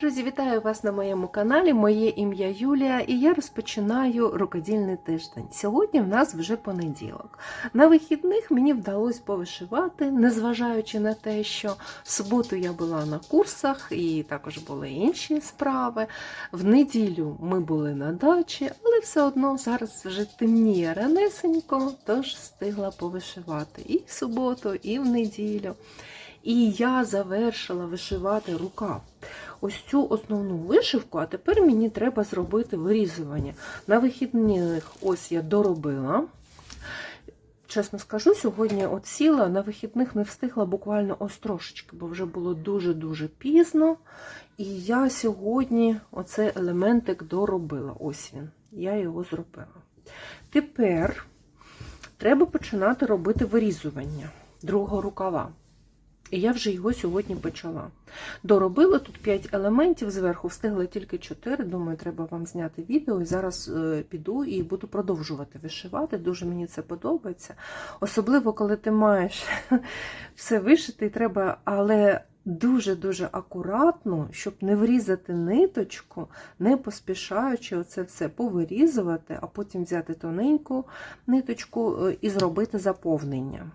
Друзі, вітаю вас на моєму каналі. Моє ім'я Юлія і я розпочинаю рукодільний тиждень. Сьогодні в нас вже понеділок. На вихідних мені вдалося повишивати, незважаючи на те, що в суботу я була на курсах і також були інші справи. В неділю ми були на дачі, але все одно зараз вже темніє ранесенько, тож встигла повишивати і в суботу, і в неділю. І я завершила вишивати рукав. Ось цю основну вишивку, а тепер мені треба зробити вирізування. На вихідних ось я доробила. Чесно скажу, сьогодні от сіла, на вихідних не встигла буквально ось трошечки, бо вже було дуже-дуже пізно. І я сьогодні оцей елементик доробила. Ось він. Я його зробила. Тепер треба починати робити вирізування другого рукава. І я вже його сьогодні почала. Доробила тут 5 елементів, зверху встигла тільки 4. Думаю, треба вам зняти відео. І зараз е, піду і буду продовжувати вишивати. Дуже мені це подобається. Особливо, коли ти маєш все вишити, треба, але дуже-дуже акуратно, щоб не врізати ниточку, не поспішаючи оце все повирізувати, а потім взяти тоненьку ниточку е, і зробити заповнення.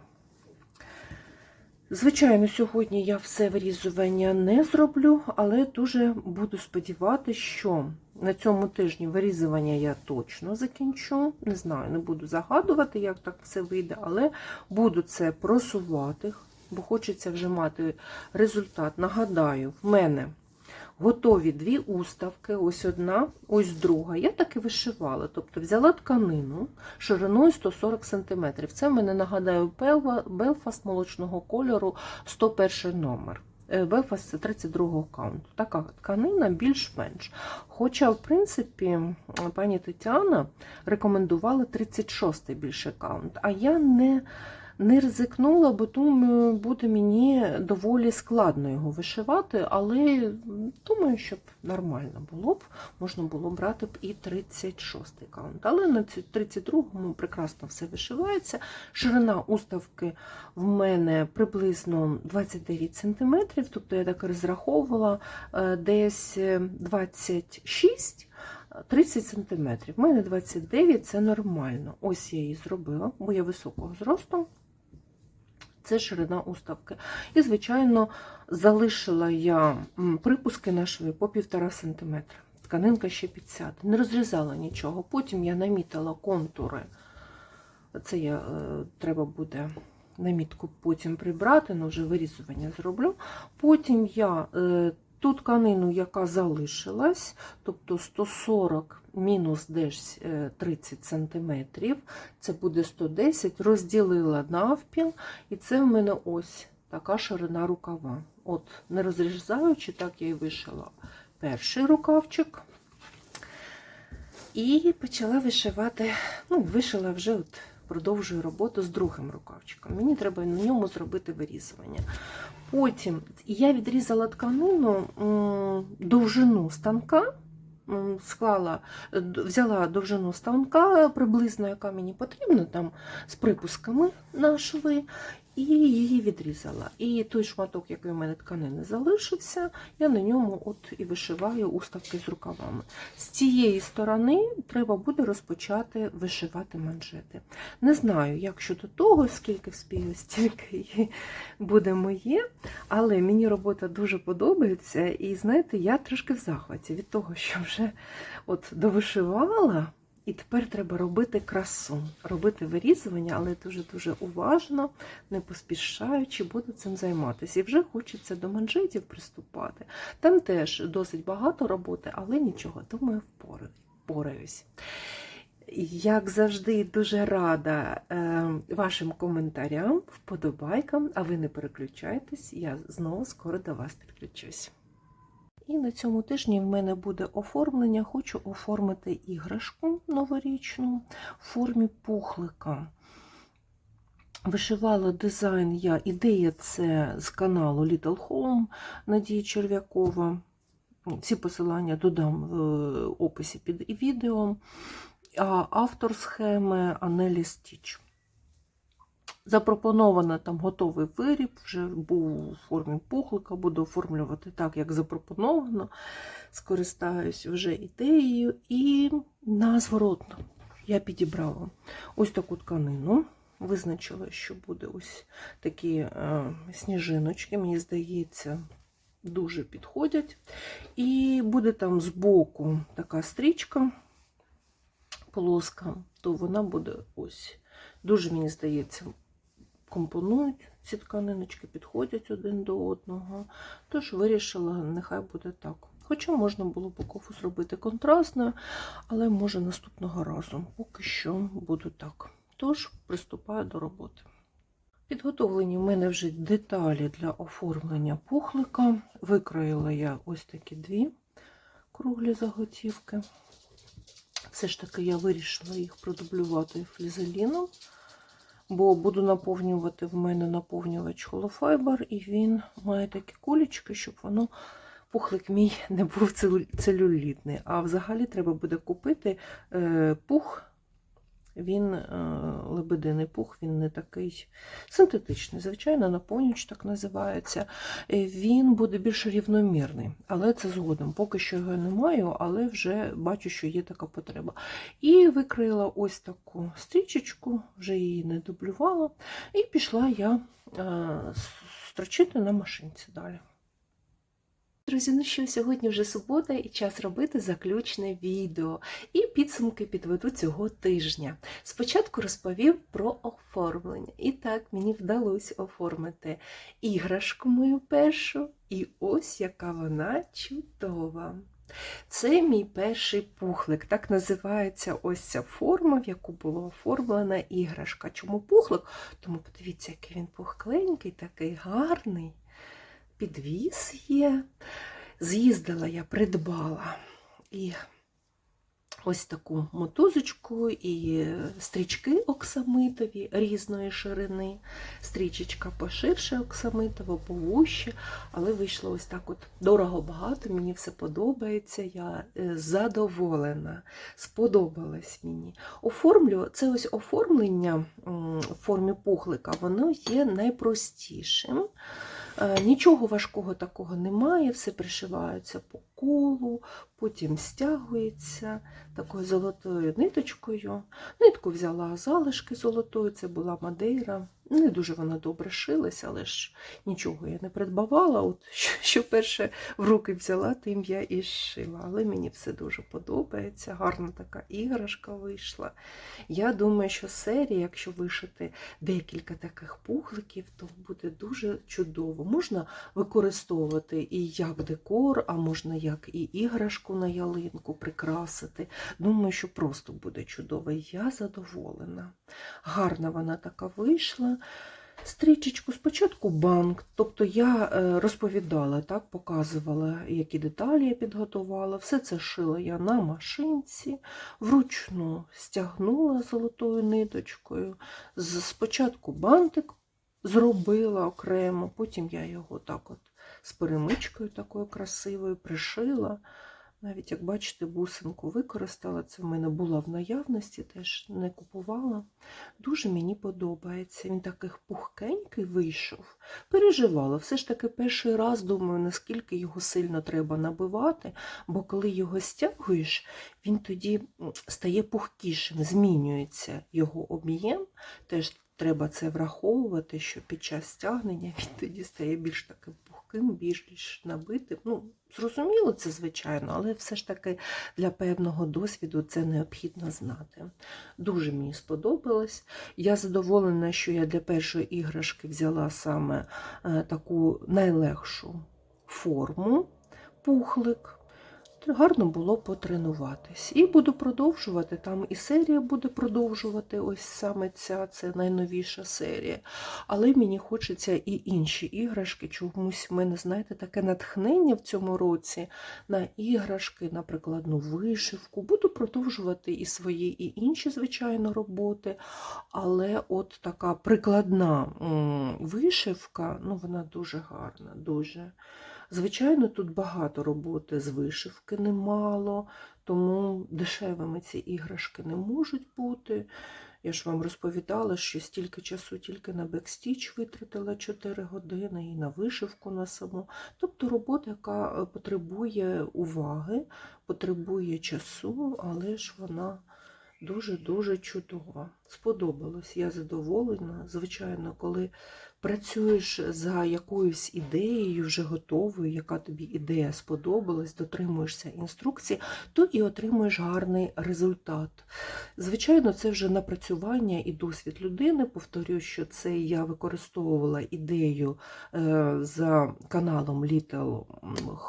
Звичайно, сьогодні я все вирізування не зроблю, але дуже буду сподіватися, що на цьому тижні вирізування я точно закінчу. Не знаю, не буду загадувати, як так все вийде, але буду це просувати, бо хочеться вже мати результат. Нагадаю, в мене готові дві уставки, ось одна, ось друга. Я так і вишивала. Тобто взяла тканину шириною 140 см. Це в мене, нагадаю, Белфаст молочного кольору 101 номер. Белфаст це 32-го каунту. Така тканина більш-менш. Хоча, в принципі, пані Тетяна рекомендувала 36-й більше каунт, а я не не ризикнула, бо думаю, буде мені доволі складно його вишивати, але думаю, щоб нормально було б, можна було брати б і 36 каунт. Але на 32-му прекрасно все вишивається. Ширина уставки в мене приблизно 29 см, тобто я так розраховувала десь 26 30 см. У мене 29 це нормально. Ось я її зробила, бо я високого зросту. Це ширина уставки. І, звичайно, залишила я припуски на шви по 1,5 см. Тканинка ще підсяде. Не розрізала нічого. Потім я намітила контури. Це я, е, треба буде намітку потім прибрати, але вже вирізування зроблю. Потім я е, ту тканину, яка залишилась, тобто 140 мінус десь 30 см, це буде 110, розділила навпіл, і це в мене ось така ширина рукава. От, не розрізаючи, так я і вишила перший рукавчик. І почала вишивати, ну, вишила вже от продовжую роботу з другим рукавчиком. Мені треба на ньому зробити вирізування. Потім я відрізала тканину довжину станка, склала, взяла довжину станка, приблизно, яка мені потрібна, там з припусками на шви, і її відрізала. І той шматок, який у мене тканини залишився, я на ньому от і вишиваю уставки з рукавами. З цієї сторони треба буде розпочати вишивати манжети. Не знаю, як щодо того, скільки вспію, стільки буде моє, але мені робота дуже подобається. І знаєте, я трошки в захваті від того, що вже от довишивала. І тепер треба робити красу, робити вирізування, але дуже-дуже уважно, не поспішаючи, буду цим займатися. І вже хочеться до манжетів приступати. Там теж досить багато роботи, але нічого, думаю, впораюсь. Як завжди, дуже рада е, вашим коментарям, вподобайкам, а ви не переключайтесь, я знову скоро до вас підключусь. І на цьому тижні в мене буде оформлення. Хочу оформити іграшку новорічну в формі пухлика. Вишивала дизайн я, ідея це з каналу Little Home Надії Черв'якова. Всі посилання додам в описі під відео. А автор схеми Анелі Стіч. Запропоновано там готовий виріб, вже був у формі пухлика, буду оформлювати так, як запропоновано. Скористаюсь вже ідеєю. І на зворотно я підібрала ось таку тканину. Визначила, що буде ось такі е, сніжиночки, мені здається, дуже підходять. І буде там збоку така стрічка, полоска, то вона буде ось. Дуже, мені здається, компонують ці тканиночки, підходять один до одного. Тож вирішила, нехай буде так. Хоча можна було б кофу зробити контрастною, але може наступного разу. Поки що буду так. Тож приступаю до роботи. Підготовлені в мене вже деталі для оформлення пухлика. Викроїла я ось такі дві круглі заготівки. Все ж таки я вирішила їх продублювати флізеліном, бо буду наповнювати в мене наповнювач холофайбер, і він має такі кулечки, щоб воно пухлик мій не був целюлітний. А взагалі треба буде купити е, пух. Він е, лебединий пух, він не такий синтетичний, звичайно, наповнювач так називається. Е, Він буде більш рівномірний, але це згодом. Поки що його не маю, але вже бачу, що є така потреба. І викрила ось таку стрічечку, вже її не дублювала, і пішла я е, строчити на машинці далі. Друзі, ну що, сьогодні вже субота і час робити заключне відео і підсумки підведу цього тижня. Спочатку розповів про оформлення. І так, мені вдалося оформити іграшку мою першу, і ось яка вона чудова. Це мій перший пухлик, так називається ось ця форма, в яку була оформлена іграшка. Чому пухлик? Тому подивіться, який він пухкленький, такий гарний. Підвіз є. З'їздила я, придбала і ось таку мотузочку, і стрічки оксамитові різної ширини. Стрічечка поширше оксамитова, повуще, але вийшло ось так от дорого багато, мені все подобається, я е, задоволена, сподобалось мені. Оформлю, це ось оформлення в формі пухлика, воно є найпростішим. Е, Нічого важкого такого немає, все пришивається по колу, потім стягується такою золотою ниточкою. Нитку взяла залишки золотої, це була мадейра. Не дуже вона добре шилась, але ж нічого я не придбавала. От що, перше в руки взяла, тим я і зшила. Але мені все дуже подобається. Гарна така іграшка вийшла. Я думаю, що серія, якщо вишити декілька таких пухликів, то буде дуже чудово. Можна використовувати і як декор, а можна як і іграшку на ялинку прикрасити. Думаю, що просто буде чудово. Я задоволена. Гарна вона така вийшла. Стрічечку спочатку банк, тобто я е, розповідала, так, показувала, які деталі я підготувала. Все це шила я на машинці, вручну стягнула золотою ниточкою. Спочатку бантик зробила окремо, потім я його так от з перемичкою такою красивою пришила. Навіть, як бачите, бусинку використала. Це в мене була в наявності, теж не купувала. Дуже мені подобається. Він такий пухкенький вийшов. Переживала. Все ж таки перший раз думаю, наскільки його сильно треба набивати, бо коли його стягуєш, він тоді стає пухкішим, змінюється його об'єм. Теж треба це враховувати, що під час стягнення він тоді стає більш таким пухким, більш набитим. Ну, зрозуміло це, звичайно, але все ж таки для певного досвіду це необхідно знати. Дуже мені сподобалось. Я задоволена, що я для першої іграшки взяла саме е, таку найлегшу форму, пухлик. Гарно було потренуватись. І буду продовжувати. Там і серія буде продовжувати. Ось саме ця, це найновіша серія. Але мені хочеться і інші іграшки. Чомусь в мене, знаєте, таке натхнення в цьому році на іграшки, на прикладну вишивку. Буду продовжувати і свої, і інші, звичайно, роботи. Але от така прикладна вишивка, ну вона дуже гарна, дуже. Звичайно, тут багато роботи з вишивки немало, тому дешевими ці іграшки не можуть бути. Я ж вам розповідала, що стільки часу тільки на бекстіч витратила 4 години і на вишивку на саму. Тобто робота, яка е, потребує уваги, потребує часу, але ж вона дуже-дуже чудова. Сподобалось, я задоволена. Звичайно, коли працюєш за якоюсь ідеєю, вже готовою, яка тобі ідея сподобалась, дотримуєшся інструкції, то і отримуєш гарний результат. Звичайно, це вже напрацювання і досвід людини. Повторюю, що це я використовувала ідею е, за каналом Little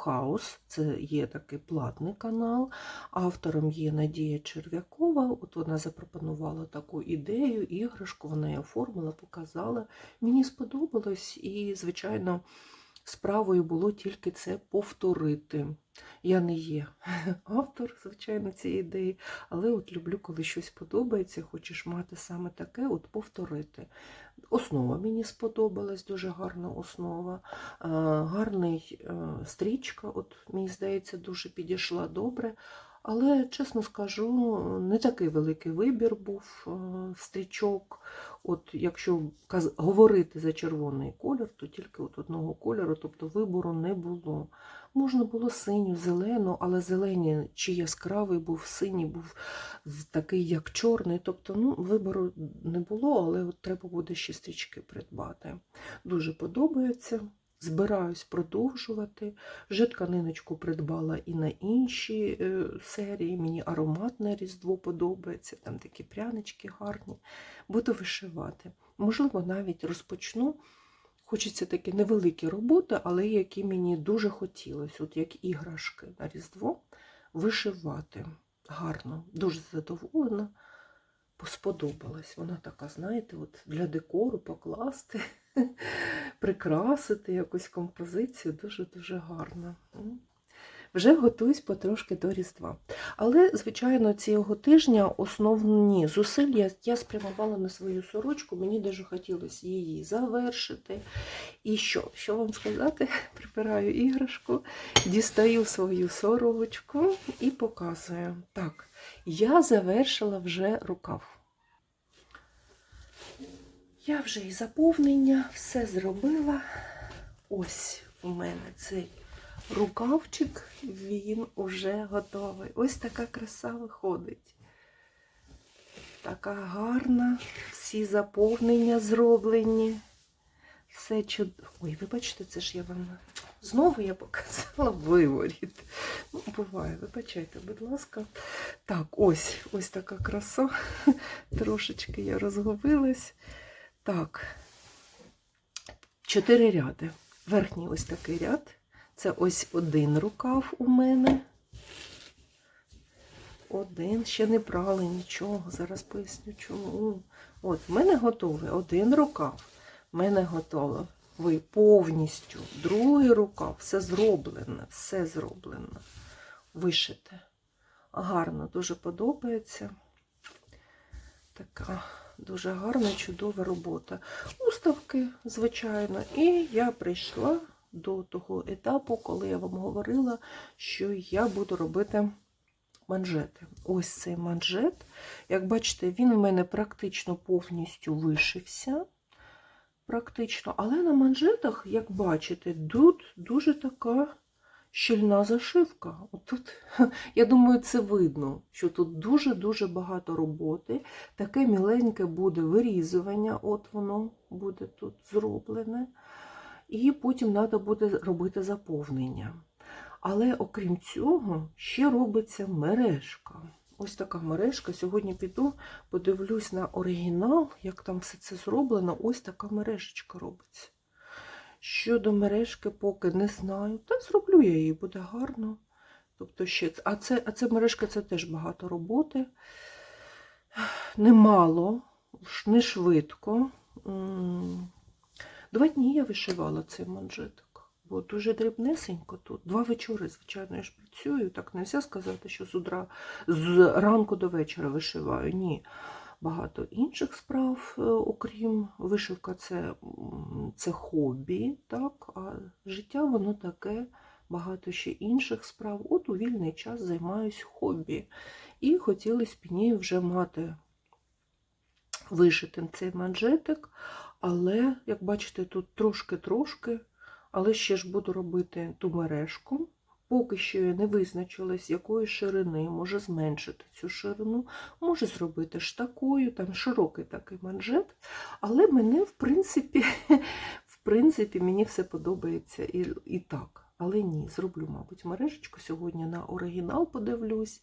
House. Це є такий платний канал. Автором є Надія Черв'якова. От вона запропонувала таку ідею, іграшку, вона її оформила, показала. Мені сподобалось, і, звичайно, справою було тільки це повторити. Я не є автор, звичайно, цієї ідеї, але от люблю, коли щось подобається, хочеш мати саме таке, от повторити. Основа мені сподобалась, дуже гарна основа. Гарний е, стрічка, от мені здається, дуже підійшла добре. Але, чесно скажу, не такий великий вибір був е, стрічок. От якщо говорити за червоний колір, то тільки от одного кольору, тобто вибору не було. Можна було синю, зелену, але зелені чи яскравий був, синій був такий, як чорний. Тобто ну, вибору не було, але от треба буде ще стрічки придбати. Дуже подобається. Збираюсь продовжувати. Вже тканиночку придбала і на інші е, серії. Мені ароматне різдво подобається, там такі прянички гарні. Буду вишивати. Можливо, навіть розпочну. Хочеться такі невеликі роботи, але які мені дуже хотілося, от як іграшки на Різдво, вишивати гарно, дуже задоволена. Сподобалась. Вона така, знаєте, от для декору покласти, прикрасити якусь композицію дуже-дуже гарно. Вже готуюсь потрошки до Різдва. Але, звичайно, цього тижня основні зусилля я спрямувала на свою сорочку. Мені дуже хотілося її завершити. І що? Що вам сказати? Прибираю іграшку, дістаю свою сорочку і показую. Так, я завершила вже рукав. Я вже і заповнення все зробила. Ось у мене цей рукавчик, він уже готовий. Ось така краса виходить. Така гарна, всі заповнення зроблені. Все чудово. Ой, вибачте, це ж я вам знову я показала виворіт. Ну, буває, вибачайте, будь ласка. Так, ось ось така краса. Трошечки я розгубилась. Так, чотири ряди. Верхній ось такий ряд. Це ось один рукав у мене. Один, ще не брали нічого. Зараз поясню чому. От, в мене готовий один рукав. В мене готово. Ви повністю. Другий рукав, все зроблене, все зроблено. Вишите. Гарно, дуже подобається. Така дуже гарна, чудова робота. Уставки, звичайно. І я прийшла до того етапу, коли я вам говорила, що я буду робити манжети. Ось цей манжет. Як бачите, він у мене практично повністю вишився. Практично, але на манжетах, як бачите, тут дуже така щільна зашивка. От тут, я думаю, це видно, що тут дуже-дуже багато роботи. Таке міленьке буде вирізування, от воно буде тут зроблене. І потім треба буде робити заповнення. Але окрім цього, ще робиться мережка. Ось така мережка. Сьогодні піду, подивлюсь на оригінал, як там все це зроблено. Ось така мережечка робиться. Щодо мережки, поки не знаю. Та зроблю я її, буде гарно. Тобто ще, а це, а це мережка це теж багато роботи. Немало, не швидко. Два дні я вишивала цей манжетик, бо дуже дрібнесенько тут. Два вечори, звичайно, я ж працюю. Так не можна сказати, що з, утра, з ранку до вечора вишиваю. Ні. Багато інших справ, е, окрім вишивка, це, це хобі, так, а життя воно таке, багато ще інших справ. От у вільний час займаюсь хобі. І хотілося б мені вже мати вишити цей манжетик, але, як бачите, тут трошки-трошки, але ще ж буду робити ту мережку. Поки що я не визначилась, якої ширини, може зменшити цю ширину, може зробити ж такою, там широкий такий манжет. Але мене, в принципі, в принципі, мені все подобається і, і так. Але ні, зроблю, мабуть, мережечку сьогодні на оригінал подивлюсь.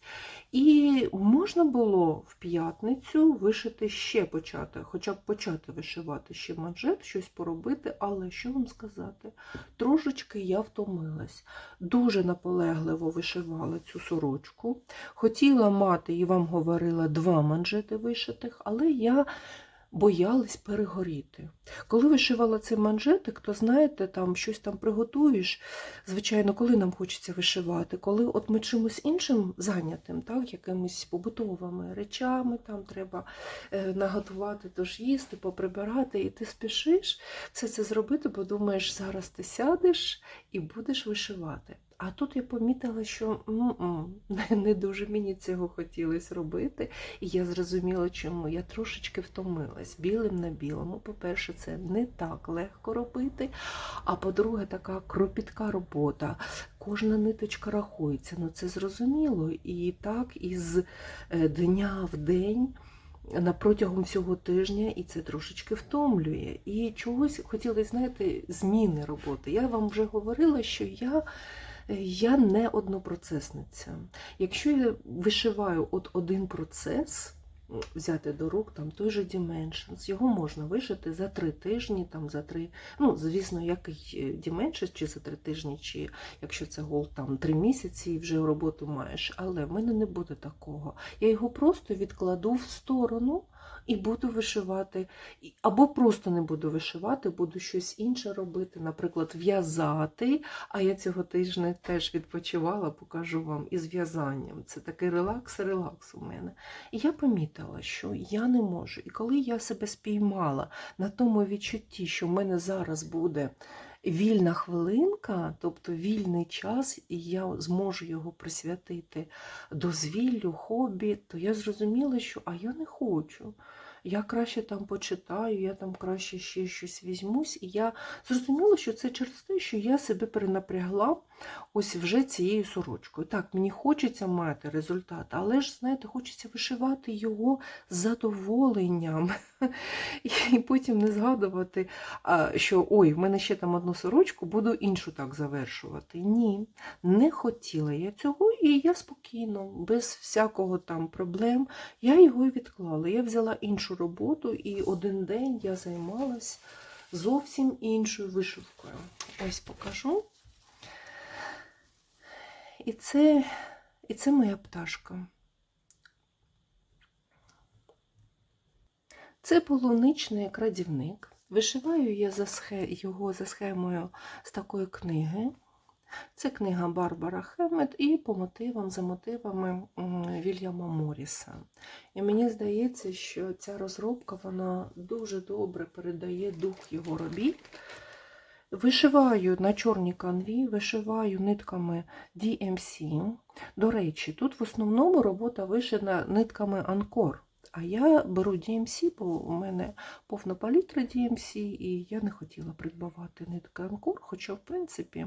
І можна було в п'ятницю вишити ще почати, хоча б почати вишивати ще манжет, щось поробити, але що вам сказати? Трошечки я втомилась. Дуже наполегливо вишивала цю сорочку. Хотіла мати, і вам говорила, два манжети вишитих, але я боялась перегоріти. Коли вишивала цей манжетик, то знаєте, там щось там приготуєш. Звичайно, коли нам хочеться вишивати, коли от ми чимось іншим зайнятим, так, якимись побутовими речами, там треба е, наготувати, тож їсти, поприбирати, і ти спішиш все це зробити, бо думаєш, зараз ти сядеш і будеш вишивати. А тут я помітила, що не дуже мені цього хотілося робити, і я зрозуміла, чому я трошечки втомилась білим на білому. По-перше, це не так легко робити. А по-друге, така кропітка робота. Кожна ниточка рахується. Ну це зрозуміло. І так із е, дня в день. На протягом всього тижня, і це трошечки втомлює. І чогось хотілося, знаєте, зміни роботи. Я вам вже говорила, що я я не однопроцесниця. Якщо я вишиваю от один процес, взяти до рук там той же Dimensions, його можна вишити за три тижні, там за три, ну, звісно, який Dimensions, чи за три тижні, чи якщо це гол там три місяці і вже роботу маєш. Але в мене не буде такого. Я його просто відкладу в сторону. І буду вишивати, або просто не буду вишивати, буду щось інше робити, наприклад, в'язати. А я цього тижня теж відпочивала, покажу вам із в'язанням. Це такий релакс-релакс у мене. І я помітила, що я не можу. І коли я себе спіймала на тому відчутті, що в мене зараз буде вільна хвилинка, тобто вільний час, і я зможу його присвятити дозвіллю, хобі, то я зрозуміла, що а я не хочу. Я краще там почитаю, я там краще ще щось візьмусь. І я зрозуміла, що це через те, що я себе перенапрягла ось вже цією сорочкою. Так, мені хочеться мати результат, але ж, знаєте, хочеться вишивати його з задоволенням. І потім не згадувати, що ой, в мене ще там одну сорочку, буду іншу так завершувати. Ні, не хотіла я цього, і я спокійно, без всякого там проблем, я його відклала. Я взяла іншу роботу, і один день я займалась зовсім іншою вишивкою. Ось покажу. І це, І це моя пташка. Це полуничний крадівник. Вишиваю я за його за схемою з такої книги. Це книга Барбара Хеммет і по мотивам, за мотивами Вільяма Моріса. І мені здається, що ця розробка вона дуже добре передає дух його робіт. Вишиваю на чорній канві, вишиваю нитками DMC. До речі, тут в основному робота вишена нитками Анкор. А я беру DMC, бо у мене повна палітра DMC, і я не хотіла придбавати нитки Анкор, хоча, в принципі,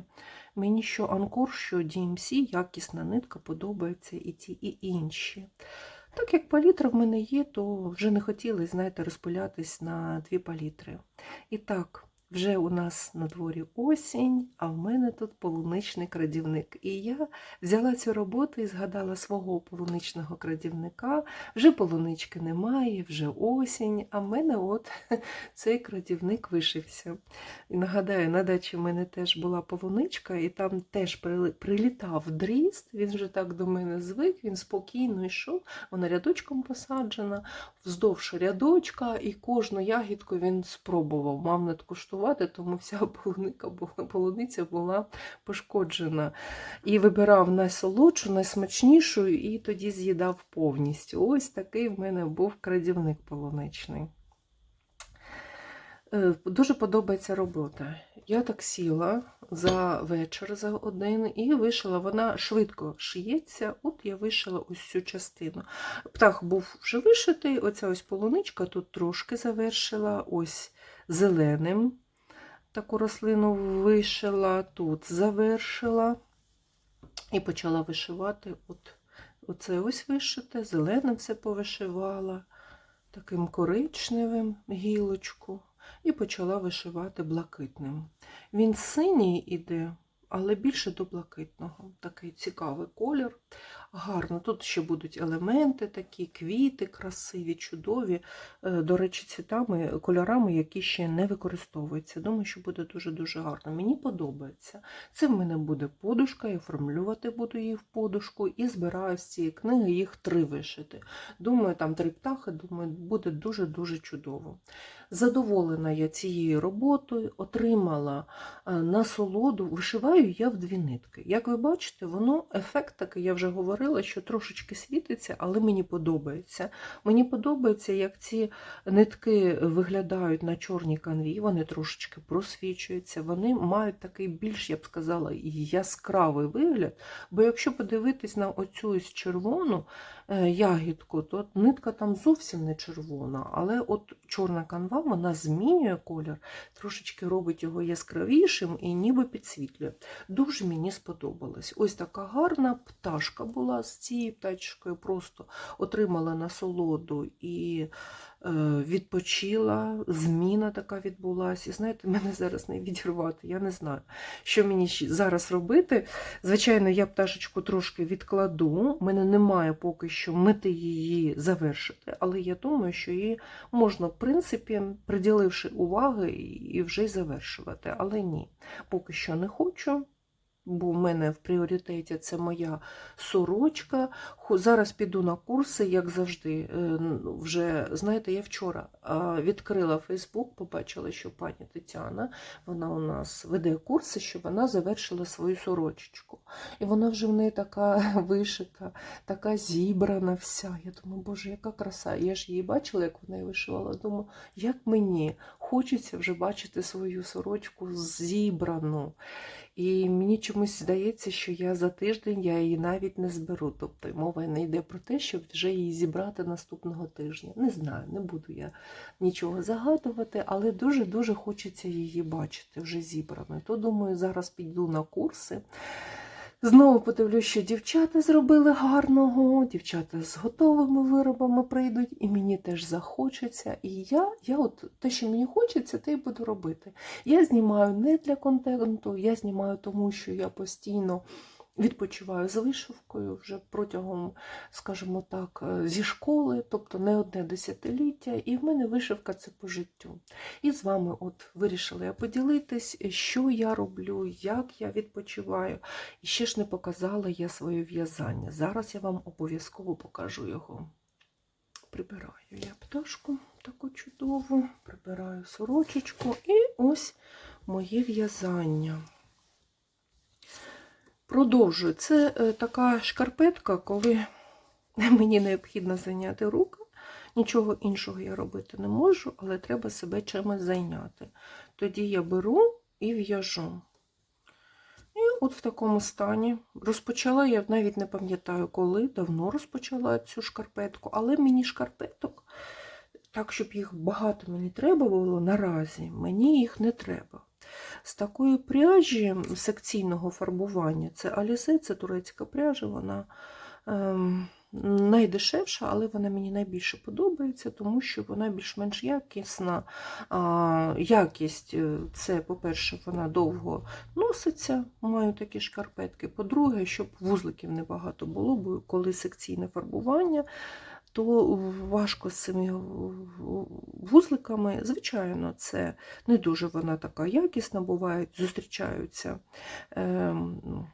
мені що Анкор, що DMC, якісна нитка подобається і ті, і інші. Так як палітра в мене є, то вже не хотіли, знаєте, розпилятись на дві палітри. І так, вже у нас на дворі осінь, а в мене тут полуничний крадівник. І я взяла цю роботу і згадала свого полуничного крадівника. Вже полунички немає, вже осінь, а в мене от цей крадівник вишився. І нагадаю, на дачі в мене теж була полуничка, і там теж прилітав дріст, він вже так до мене звик, він спокійно йшов, вона рядочком посаджена, вздовж рядочка, і кожну ягідку він спробував, мав надкуштувати куштувати, тому вся полуника була, полуниця була пошкоджена. І вибирав найсолодшу, найсмачнішу, і тоді з'їдав повністю. Ось такий в мене був крадівник полуничний. Е, дуже подобається робота. Я так сіла, за вечір за один і вишила. Вона швидко шиється. От я вишила ось цю частину. Птах був вже вишитий, оця ось полуничка тут трошки завершила, ось зеленим. Таку рослину вишила, тут завершила і почала вишивати. От, оце ось вишите, зеленим все повишивала, таким коричневим гілочку, і почала вишивати блакитним. Він синій іде, але більше до блакитного. Такий цікавий колір. Гарно. Тут ще будуть елементи такі, квіти красиві, чудові. Е, До речі, цвітами, кольорами, які ще не використовуються. Думаю, що буде дуже-дуже гарно. Мені подобається. Це в мене буде подушка, я оформлювати буду її в подушку і збираю з цієї книги їх три вишити. Думаю, там три птахи, думаю, буде дуже-дуже чудово. Задоволена я цією роботою, отримала е, насолоду. Вишиваю я в дві нитки. Як ви бачите, воно ефект такий, я вже говорила, що трошечки світиться, але мені подобається. Мені подобається, як ці нитки виглядають на чорній канві, вони трошечки просвічуються, вони мають такий більш, я б сказала, яскравий вигляд. Бо якщо подивитись на оцю ось червону ягідку, то нитка там зовсім не червона, але от чорна канва вона змінює колір, трошечки робить його яскравішим і ніби підсвітлює. Дуже мені сподобалось. Ось така гарна пташка була з цією птачкою, просто отримала насолоду і е, відпочила. Зміна така відбулася. І знаєте, мене зараз не відірвати. Я не знаю, що мені зараз робити. Звичайно, я пташечку трошки відкладу. У мене немає поки що мети її завершити, але я думаю, що її можна, в принципі, приділивши уваги, і вже й завершувати. Але ні, поки що не хочу бо в мене в пріоритеті це моя сорочка. Зараз піду на курси, як завжди. Е, Вже знаєте, я вчора відкрила Фейсбук, побачила, що пані Тетяна вона у нас веде курси, що вона завершила свою сорочечку. І вона вже в неї така вишита, така зібрана вся. Я думаю, боже, яка краса. Я ж її бачила, як вона її вишивала. Думаю, як мені хочеться вже бачити свою сорочку зібрану. І мені чомусь здається, що я за тиждень я її навіть не зберу. Тобто мова не йде про те, щоб вже її зібрати наступного тижня. Не знаю, не буду я нічого загадувати, але дуже-дуже хочеться її бачити вже зібраною. То думаю, зараз піду на курси. Знову подивлюсь, що дівчата зробили гарного, дівчата з готовими виробами прийдуть, і мені теж захочеться. І я, я от те, що мені хочеться, те й буду робити. Я знімаю не для контенту, я знімаю тому, що я постійно відпочиваю з вишивкою вже протягом, скажімо так, е, зі школи, тобто не одне десятиліття, і в мене вишивка це по життю. І з вами от вирішила я поділитись, що я роблю, як я відпочиваю. І ще ж не показала я своє в'язання. Зараз я вам обов'язково покажу його. Прибираю я пташку таку чудову, прибираю сорочечку і ось моє в'язання. Продовжую. Це е, така шкарпетка, коли мені необхідно зайняти руки. Нічого іншого я робити не можу, але треба себе чимось зайняти. Тоді я беру і в'яжу. І от в такому стані розпочала, я навіть не пам'ятаю, коли, давно розпочала цю шкарпетку, але мені шкарпеток, так, щоб їх багато мені треба було наразі, мені їх не треба. З такої пряжі секційного фарбування, це Алізе, це турецька пряжа, вона ем, найдешевша, але вона мені найбільше подобається, тому що вона більш-менш якісна. Якість е, це, по-перше, вона довго носиться, маю такі шкарпетки. По-друге, щоб вузликів небагато було, бо коли секційне фарбування, то важко з цими вузликами. Звичайно, це не дуже вона така якісна, бувають, зустрічаються. ем,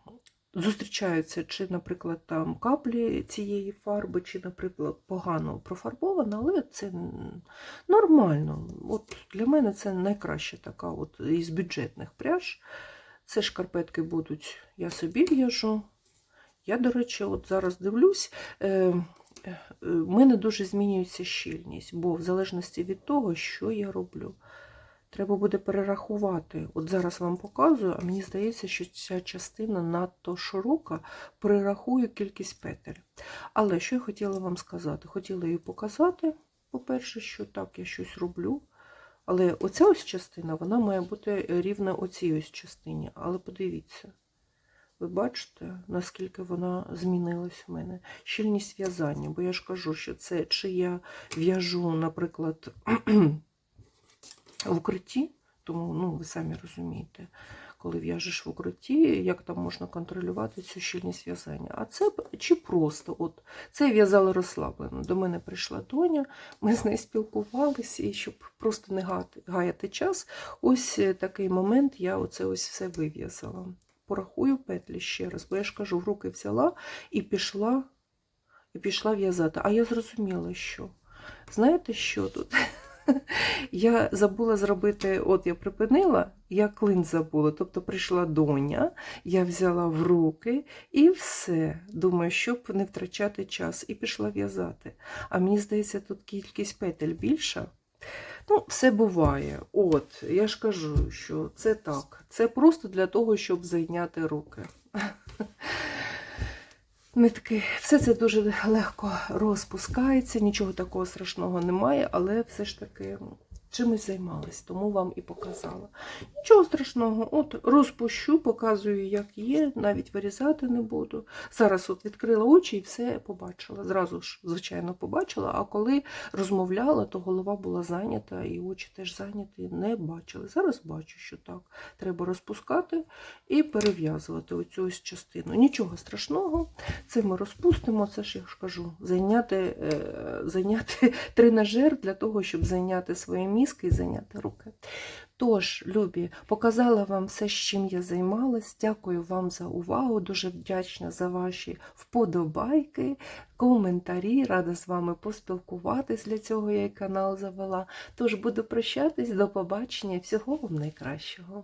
Зустрічаються, чи, наприклад, там каплі цієї фарби, чи, наприклад, погано профарбована, але це нормально. От Для мене це найкраща така от із бюджетних пряж. Це шкарпетки будуть, я собі в'яжу. Я, до речі, от зараз дивлюсь, е, е, в мене дуже змінюється щільність, бо в залежності від того, що я роблю. Треба буде перерахувати. От зараз вам показую, а мені здається, що ця частина надто широка. Перерахую кількість петель. Але що я хотіла вам сказати? Хотіла її показати, по-перше, що так, я щось роблю. Але оця ось частина, вона має бути рівна оцій ось частині. Але подивіться, ви бачите, наскільки вона змінилась в мене. Щільність в'язання, бо я ж кажу, що це чи я в'яжу, наприклад, в укритті, тому ну, ви самі розумієте, коли в'яжеш в укритті, як там можна контролювати цю щільність в'язання. А це чи просто, от це в'язала розслаблено. До мене прийшла доня, ми з нею спілкувалися, і щоб просто не гаяти час, ось е, такий момент я оце ось все вив'язала. Порахую петлі ще раз, бо я ж кажу, в руки взяла і пішла, і пішла в'язати. А я зрозуміла, що. Знаєте, що тут? Я забула зробити, от я припинила, я клин забула. Тобто прийшла доня, я взяла в руки і все. Думаю, щоб не втрачати час, і пішла в'язати. А мені здається, тут кількість петель більша. Ну, все буває. От, я ж кажу, що це так. Це просто для того, щоб зайняти руки. Нитки, все це дуже легко розпускається, нічого такого страшного немає, але все ж таки чимось займалась, тому вам і показала. Нічого страшного, от розпущу, показую, як є, навіть вирізати не буду. Зараз от відкрила очі і все побачила. Зразу ж, звичайно, побачила, а коли розмовляла, то голова була зайнята і очі теж зайняті, не бачили. Зараз бачу, що так. Треба розпускати і перев'язувати оцю ось частину. Нічого страшного. Це ми розпустимо, це ж я ж кажу, зайняти, е, зайняти тренажер для того, щоб зайняти свої мізки і зайняти руки. Тож, любі, показала вам все, з чим я займалась. Дякую вам за увагу. Дуже вдячна за ваші вподобайки, коментарі. Рада з вами поспілкуватись. Для цього я і канал завела. Тож буду прощатись, до побачення. Всього вам найкращого.